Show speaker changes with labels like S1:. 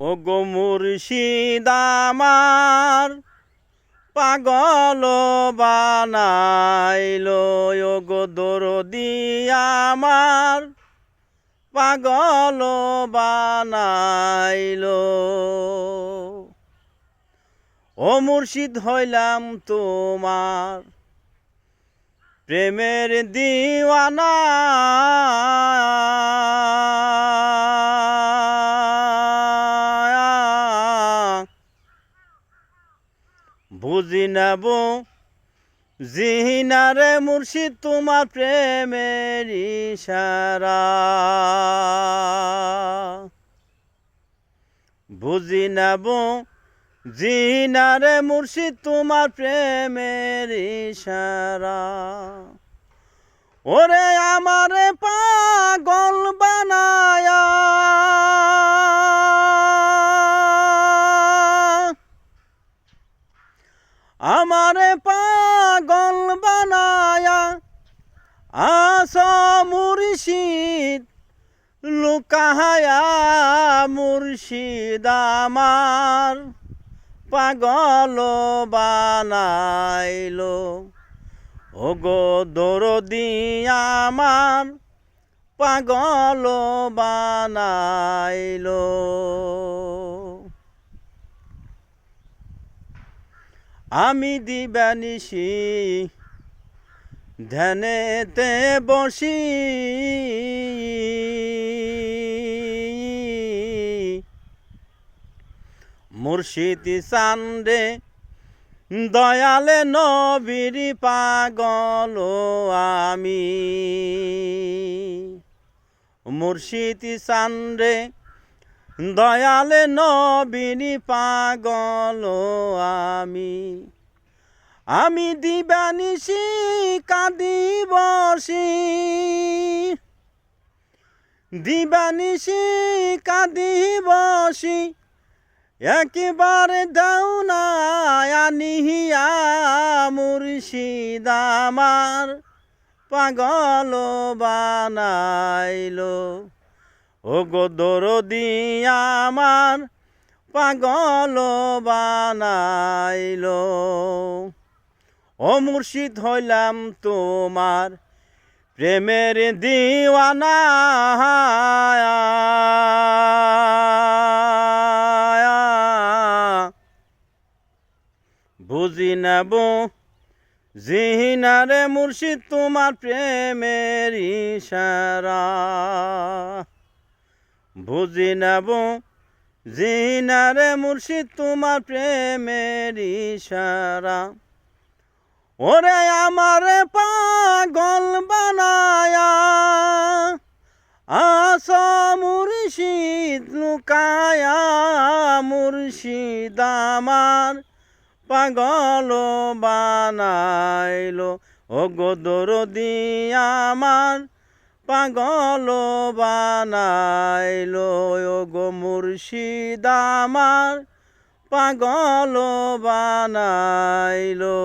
S1: ও গো মুর্শিদ আমার, পাগল বানাইলো ও গো দরদি আমার, পাগল বানাইলো। ও মুর্শিদ হইলাম তোমার প্রেমের দিওয়ানা। বুঝি নেব জিহিনারে মুর্শিদ তোমার প্রেমের ইশারা। বুঝি নেব জিনারে মুর্শিদ তোমার প্রেমের ইশারা। ওরে আমারে আমারে পাগল বানায়া আস মুর্শিদ লুকাহায়া মুর্শিদ আমার। পাগল বানাইলো ও গো দরদি আমার। পাগল বানাইলো। আমি দিবানিসি ধ্যানেতে বসি। মুর্শিদ চান্দে দয়ালে নবীর পাগল আমি। মুর্শিদ চান্দে দয়ালে নবীর পাগল আমি। আমি দিবানিসি কাঁদি বসি দিবানিসি কাঁদি বসি একেবারে দাও না আনিহিয়া মুর্শিদ পাগল বানাইলো। ও গো দরদি আমার পাগল বানাইলো। ও মুর্শিদ হইলাম তোমার প্রেমের দিওয়ানা বুঝি নেব জিহিনারে মুর্শিদ তোমার প্রেমের ইশারা। বুঝি নেব জিনারে মুর্শিদ তোমার প্রেমের ইশারা। ওরে আমার পাগল বানায়া, আস মুর্শিদ লুকায়া, মুর্শিদ আমার পাগল বানাইলো। ও গোদর আমার পাগল বানাইল গো মুর্শিদ আমার পাগল বানাইলো।